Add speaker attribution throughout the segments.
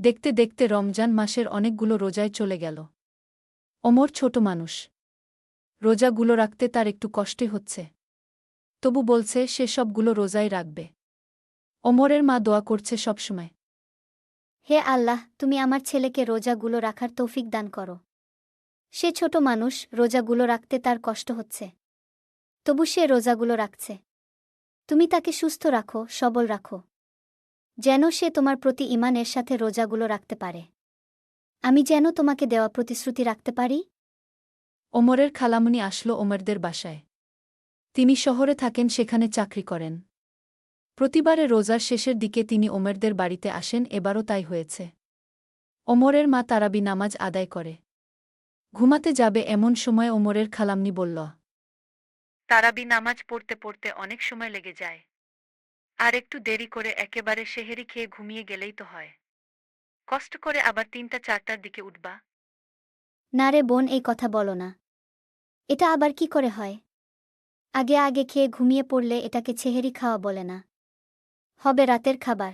Speaker 1: দেখতে দেখতে রমজান মাসের অনেকগুলো রোজায় চলে গেল। অমর ছোট মানুষ। রোজাগুলো রাখতে তার একটু কষ্টে হচ্ছে। তবু বলছে, সে সবগুলো রোজাই রাখবে। অমরের মা দোয়া করছে সবসময়।
Speaker 2: হে আল্লাহ, তুমি আমার ছেলেকে রোজাগুলো রাখার তৌফিক দান করো। সে ছোট মানুষ, রোজাগুলো রাখতে তার কষ্ট হচ্ছে। তবু সে রোজাগুলো রাখছে। তুমি তাকে সুস্থ রাখো, সবল রাখো। যেন সে তোমার প্রতি ইমানের সাথে রোজাগুলো রাখতে পারে। আমি যেন তোমাকে দেওয়া প্রতিশ্রুতি রাখতে পারি।
Speaker 1: ওমরের খালামুনি আসলো ওমরদের বাসায়। তিনি শহরে থাকেন সেখানে চাকরি করেন। প্রতিবারে রোজার শেষের দিকে তিনি ওমরদের বাড়িতে আসেন এবারও তাই হয়েছে। ওমরের মা তারাবি নামাজ আদায় করে। ঘুমাতে যাবে এমন সময় ওমরের খালামনি বলল তারাবি নামাজ পড়তে পড়তে অনেক সময় লেগে যায়। আর একটু দেরি করে একেবারে সেহেরি খেয়ে ঘুমিয়ে গেলেই তো হয়। কষ্ট করে আবার তিনটা চারটার দিকে উঠবা।
Speaker 2: না রে বোন, এই কথা বলো না। এটা আবার কি করে হয়? আগে আগে খেয়ে ঘুমিয়ে পড়লে এটাকে ছেহেরি খাওয়া বলে না। হবে রাতের খাবার।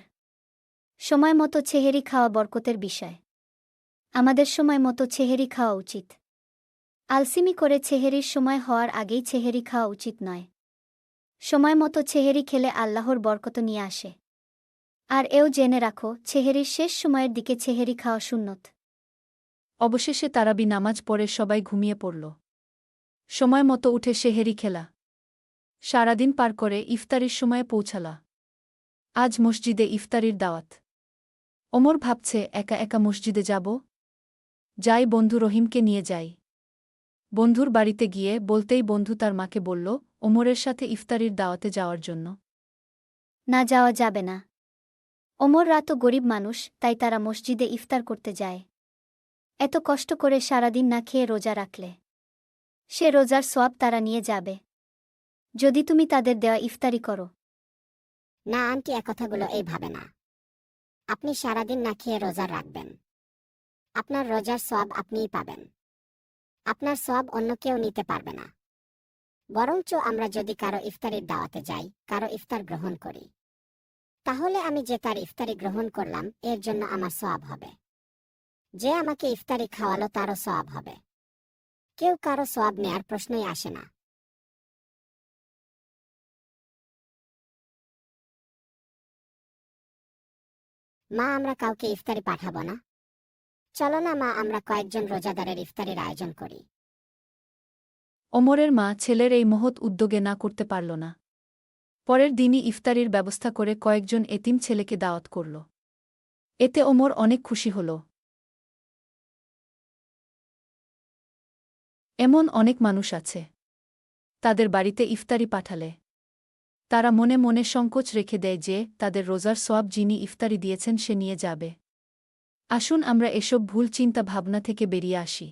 Speaker 2: সময় মতো ছেহেরি খাওয়া বরকতের বিষয়। আমাদের সময় মতো ছেহেরি খাওয়া উচিত। আলসিমি করে ছেহেরির সময় হওয়ার আগেই ছেহেরি খাওয়া উচিত নয়। সময় মতো ছেহেরি খেলে আল্লাহর বরকত নিয়ে আসে। আর এও জেনে রাখো, ছেহেরির শেষ সময়ের দিকে ছেহেরি খাওয়া সুন্নত।
Speaker 1: অবশেষে তারাবি নামাজ পড়ে সবাই ঘুমিয়ে পড়ল। সময় মতো উঠে সেহেরি খেলা। সারাদিন পার করে ইফতারির সময়ে পৌঁছালা। আজ মসজিদে ইফতারির দাওয়াত। ওমর ভাবছে, একা একা মসজিদে যাব? যাই বন্ধু রহিমকে নিয়ে যাই। বন্ধুর বাড়িতে গিয়ে বলতেই বন্ধু তার মাকে বলল ওমরের সাথে ইফতারির দাওয়াতে যাওয়ার জন্য।
Speaker 2: না যাওয়া যাবে না। ওমররা তো গরিব মানুষ তাই তারা মসজিদে ইফতার করতে যায়। এত কষ্ট করে সারাদিন না খেয়ে রোজা রাখলে। সে রোজার সোয়াব তারা নিয়ে যাবে। যদি তুমি তাদের দেওয়া ইফতারি করো।
Speaker 3: না আন্টি কথাগুলো এইভাবে না। আপনি সারাদিন না খেয়ে রোজা রাখবেন। আপনার রোজার সব আপনিই পাবেন। আপনার সব অন্য কেউ নিতে পারবে না। বরঞ্চ আমরা যদি কারও ইফতারির দাওয়াতে যাই, কারও ইফতার গ্রহণ করি। তাহলে আমি যে তার ইফতারি গ্রহণ করলাম, এর জন্য আমার সব হবে। যে আমাকে ইফতারি খাওয়ালো, তারও সব হবে। কেউ কারও সব নেয়ার প্রশ্নই আসে না। মা, আমরা কাউকে ইফতারি পাঠাবো না। চলো না মা, আমরা কয়েকজন রোজাদারের ইফতারির আয়োজন করি।
Speaker 1: ওমরের মা ছেলের এই মহৎ উদ্যোগে না করতে পারল না। পরের দিনই ইফতারির ব্যবস্থা করে কয়েকজন এতিম ছেলেকে দাওয়াত করল। এতে ওমর অনেক খুশি হল। এমন অনেক মানুষ আছে। তাদের বাড়িতে ইফতারি পাঠালে। তারা মনে মনে সংকোচ রেখে দেয় যে, তাদের রোজার সব যিনি ইফতারি দিয়েছেন সে নিয়ে যাবে। আসুন আমরা এসব ভুল চিন্তা ভাবনা থেকে বেরিয়ে আসি।